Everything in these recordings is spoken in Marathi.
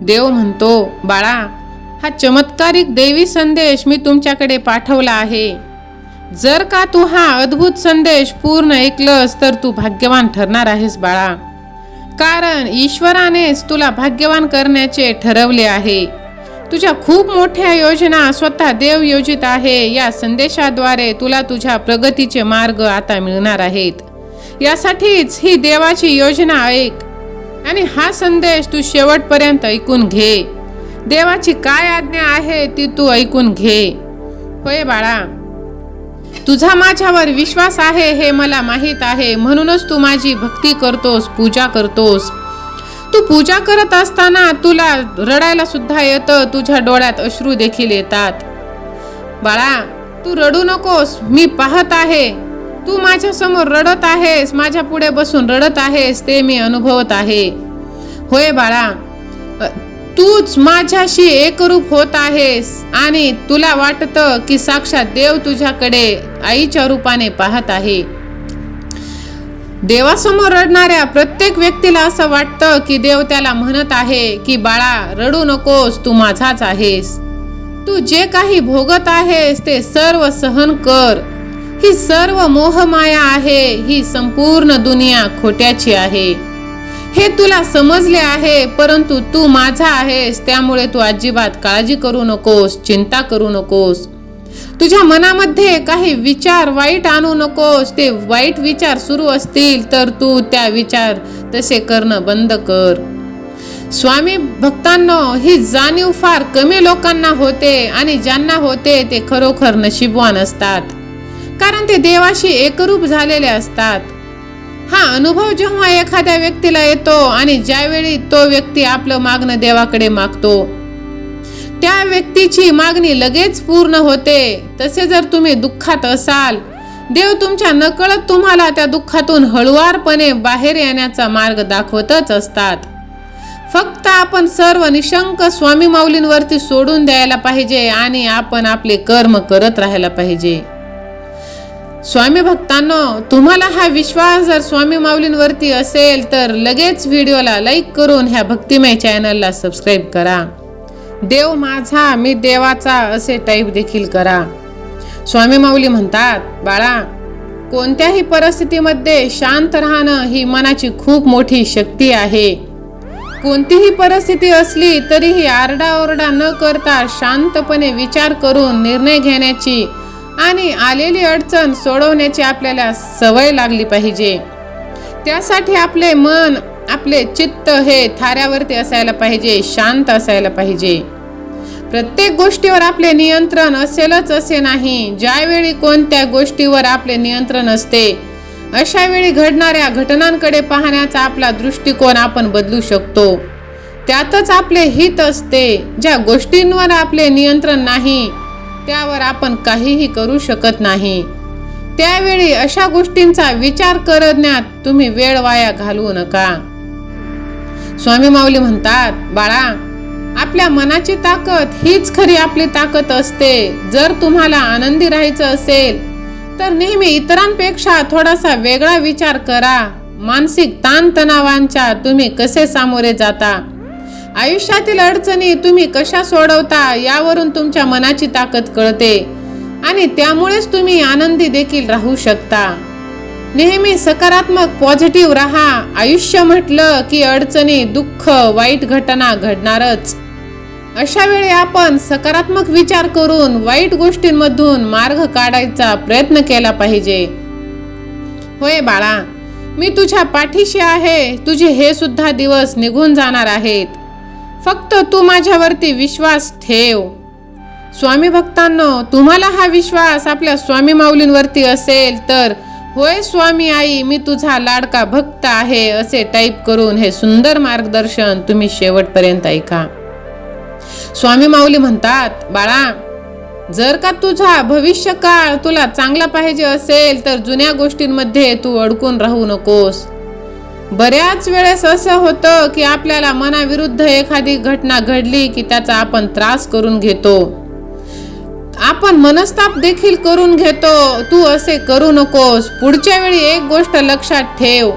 देव म्हणतो बाळा हा चमत्कारिक देवी संदेश मी तुमच्याकडे पाठवला आहे. जर का तू हा अद्भुत संदेश पूर्ण ऐकलंस तर तू भाग्यवान ठरणार आहेस बाळा. कारण ईश्वरानेच तुला भाग्यवान करण्याचे ठरवले आहे. तुझ्या खूप मोठ्या योजना स्वतः देव योजित आहे. या संदेशाद्वारे तुला तुझ्या प्रगतीचे मार्ग आता मिळणार आहेत. यासाठीच ही देवाची योजना ऐक. आणि हा संदेश तू शेवटपर्यंत ऐकून घे. देवाची काय आज्ञा आहे ती तू ऐकून घे. होय बाळा तुझा माझ्यावर विश्वास आहे हे मला माहीत आहे म्हणूनच तू माझी भक्ती करतोस पूजा करतोस. तू पूजा करत असताना तुला रडायला सुद्धा येतं तुझ्या डोळ्यात अश्रू देखील येतात. बाळा तू रडू नकोस मी पाहत आहे. तू माझ्यासमोर रडत आहेस माझ्या पुढे बसून रडत आहेस ते मी अनुभवत आहे. होय बाळा तूच माझ्याशी एकरूप होत आहेस आणि तुला वाटतं की साक्षात देव तुझ्याकडे आईच्या रूपाने पाहत आहे. देवासमोर रडणाऱ्या प्रत्येक व्यक्तीला असं वाटतं की देव त्याला म्हणत आहे की बाळा रडू नकोस तू माझाच आहेस. तू जे काही भोगत आहेस ते सर्व सहन कर. ही सर्व मोहमाया आहे ही संपूर्ण दुनिया खोट्याची आहे. हे तुला समजले आहे परंतु तू माझा आहेस त्यामुळे तू अजिबात काळजी करू नकोस चिंता करू नकोस. तुझ्या मनामध्ये काही विचार वाईट आणू नकोस ते वाईट विचार सुरू असतील तर तू त्या विचार तसे करणं बंद कर. स्वामी भक्तांनो ही जाणीव फार कमी लोकांना होते आणि ज्यांना होते ते खरोखर नशीबवान असतात. कारण ते देवाशी एकरूप झालेले असतात. हा अनुभव जेव्हा एखाद्या व्यक्तीला येतो आणि ज्यावेळी तो व्यक्ती आपलं मागणं देवाकडे मागतो त्या व्यक्तीची मागणी लगेच पूर्ण होते. तसे जर तुम्ही दुःखात असाल देव तुमच्या नकळत तुम्हाला त्या दुःखातून हळुवारपणे बाहेर येण्याचा मार्ग दाखवतच असतात. फक्त आपण सर्व निशंक स्वामी माऊलींवरती सोडून द्यायला पाहिजे आणि आपण आपले कर्म करत राहायला पाहिजे. स्वामी भक्तांनो तुम्हाला हा विश्वास जर स्वामी माऊलींवरती असेल तर लगेच व्हिडिओला लाईक करून ह्या भक्तिमय चॅनलला सबस्क्राईब करा. देव माझा मी देवाचा असे टाईप देखील करा. स्वामी माऊली म्हणतात बाळा कोणत्याही परिस्थितीमध्ये शांत राहणं ही मनाची खूप मोठी शक्ती आहे. कोणतीही परिस्थिती असली तरीही आरडाओरडा न करता शांतपणे विचार करून निर्णय घेण्याची आणि आलेली अडचण सोडवण्याची आपल्याला सवय लागली पाहिजे. त्यासाठी आपले मन आपले चित्त हे थाऱ्यावरती असायला पाहिजे शांत असायला पाहिजे. प्रत्येक गोष्टीवर आपले नियंत्रण असेलच असे नाही. ज्यावेळी कोणत्या गोष्टीवर आपले नियंत्रण असते अशा वेळी घडणाऱ्या घटनांकडे पाहण्याचा आपला दृष्टिकोन आपण बदलू शकतो. त्यातच आपले हित असते. ज्या गोष्टींवर आपले नियंत्रण नाही त्यावर आपण काहीही करू शकत नाही. त्यावेळी अशा गोष्टींचा विचार करण्यात तुम्ही वेळ वाया घालवू नका. स्वामी माऊली म्हणतात बाळा आपल्या मनाची ताकद हीच खरी आपली ताकद असते. जर तुम्हाला आनंदी राहायचं असेल तर नेहमी इतरांपेक्षा थोडासा वेगळा विचार करा. मानसिक ताणतणावांच्या तुम्ही कसे सामोरे जाता? आयुष्यातील अडचणी तुम्ही कशा सोडवता यावरून तुमच्या मनाची ताकद कळते. आणि त्यामुळेच तुम्ही आनंदी देखील राहू शकता. नेहमी सकारात्मक पॉझिटिव्ह राहा. आयुष्य म्हटलं की अडचणी दुःख वाईट घटना घडणारच. अशा वेळी आपण सकारात्मक विचार करून वाईट गोष्टींमधून मार्ग काढायचा प्रयत्न केला पाहिजे. होय बाळा मी तुझ्या पाठीशी आहे. तुझे हे सुद्धा दिवस निघून जाणार आहेत. फक्त तू माझ्यावरती विश्वास ठेव. स्वामी भक्तांनो तुम्हाला हा विश्वास आपल्या स्वामी माऊलींवरती असेल तर होय स्वामी आई मी तुझा लाडका भक्त आहे असे टाईप करून हे सुंदर मार्गदर्शन तुम्ही शेवटपर्यंत ऐका. स्वामी माऊली म्हणतात बाळा जर का तुझा भविष्य काळ तुला चांगला पाहिजे असेल तर जुन्या गोष्टींमध्ये तू अडकून राहू नकोस. बऱ्याच वेळेस असं होतं की आपल्याला मनाविरुद्ध एखादी घटना घडली की त्याचा आपण त्रास करून घेतो. आपण मनस्ताप देखील करून घेतो. तू असे करू नकोस. पुढच्या वेळी एक गोष्ट लक्षात ठेव.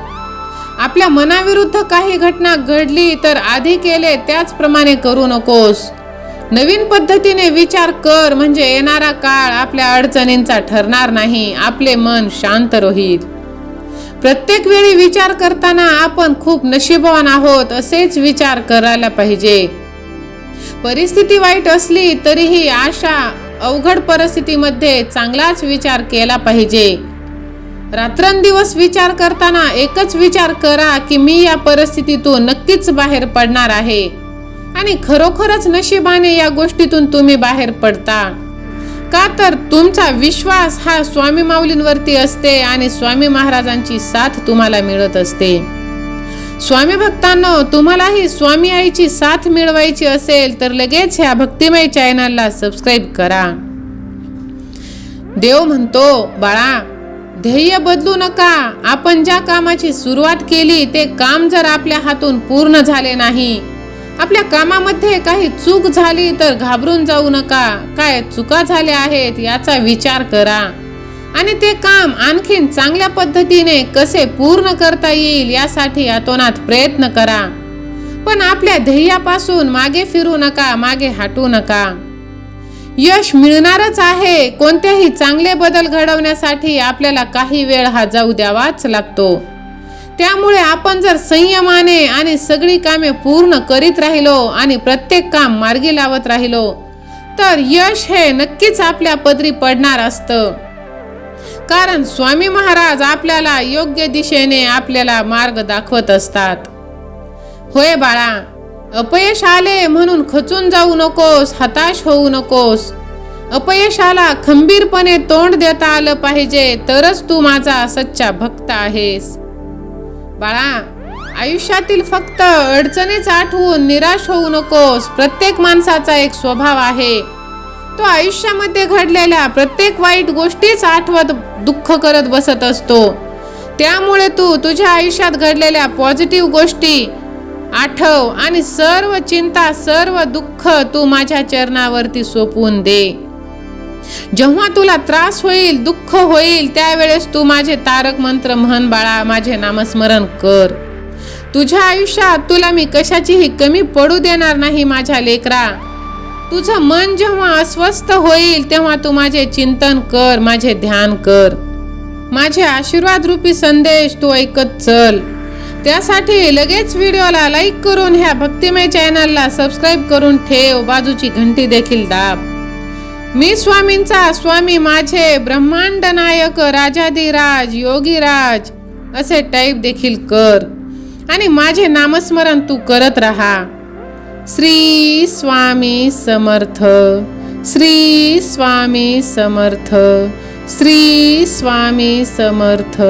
आपल्या मनाविरुद्ध काही घटना घडली तर आधी केले त्याचप्रमाणे करू नकोस. नवीन पद्धतीने विचार कर. म्हणजे येणारा काळ आपल्या अडचणींचा ठरणार नाही. आपले मन शांत राहील. प्रत्येक वेळी विचार करताना आपण खूप नशीबवान आहोत असेच विचार करायला पाहिजे. परिस्थिती वाईट असली तरीही अशा अवघड परिस्थितीमध्ये चांगलाच विचार केला पाहिजे. रात्रंदिवस विचार करताना एकच विचार करा की मी या परिस्थितीतून नक्कीच बाहेर पडणार आहे. आणि खरोखरच नशिबाने या गोष्टीतून तुम्ही बाहेर पडता. का तर तुमचा विश्वास हा स्वामी माऊलींवरती असते आणि स्वामी महाराजांची साथ तुम्हाला मिळत असते. स्वामी भक्तांनो तुम्हालाही स्वामी आईची साथ मिळवायची असेल तर लगेच ह्या भक्तिमय चॅनलला सबस्क्राईब करा. देव म्हणतो बाळा ध्येय बदलू नका. आपण ज्या कामाची सुरुवात केली ते काम जर आपल्या हातून पूर्ण झाले नाही आपल्या कामामध्ये काही चूक झाली तर घाबरून जाऊ नका. काय चुका झाल्या आहेत याचा विचार करा. आणि ते काम आणखीन चांगल्या पद्धतीने कसे पूर्ण करता येईल यासाठी अतोनात प्रयत्न करा. पण आपल्या ध्येयापासून मागे फिरू नका मागे हटू नका. यश मिळणारच आहे. कोणत्याही चांगले बदल घडवण्यासाठी आपल्याला काही वेळ हा जाऊ द्यावाच लागतो. त्यामुळे आपण जर संयमाने आणि सगळी कामे पूर्ण करीत राहिलो आणि प्रत्येक काम मार्गी लावत राहिलो तर यश हे नक्कीच आपल्या पदरी पडणार असतं. कारण स्वामी महाराज आपल्याला योग्य दिशेने आपल्याला मार्ग दाखवत असतात. होय बाळा अपयश आले म्हणून खचून जाऊ नकोस हताश होऊ नकोस. अपयशाला खंबीरपणे तोंड देता आलं पाहिजे तरच तू माझा सच्चा भक्त आहेस. बाळा आयुष्यातील फक्त अडचणीच आठवून निराश होऊ नकोस. प्रत्येक माणसाचा एक स्वभाव आहे. तो आयुष्यामध्ये घडलेल्या प्रत्येक वाईट गोष्टीच आठवत दुःख करत बसत असतो. त्यामुळे तू तुझ्या आयुष्यात घडलेल्या पॉझिटिव्ह गोष्टी आठव आणि सर्व चिंता सर्व दुःख तू माझ्या चरणावरती सोपवून दे. जेव्हा तुला त्रास होईल दुःख होईल त्यावेळेस तू माझे तारक मंत्र म्हण बाळा माझे नामस्मरण कर. तुझ्या आयुष्यात तुला मी कशाचीही कमी पडू देणार नाही माझ्या लेकरा. तुझं मन जेव्हा अस्वस्थ होईल तेव्हा तू माझे चिंतन कर माझे ध्यान कर. माझे आशीर्वाद रूपी संदेश तू ऐकत चल. त्यासाठी लगेच व्हिडिओला लाईक करून ह्या भक्तिमय चॅनलला सबस्क्राईब करून ठेव. बाजूची घंटी देखील दाब. मी स्वामींचा स्वामी माझे ब्रह्मांड नायक राजाधिराज योगीराज असे टाईप देखील कर. आणि माझे नामस्मरण तू करत राहा. श्री स्वामी समर्थ. श्री स्वामी समर्थ. श्री स्वामी समर्थ.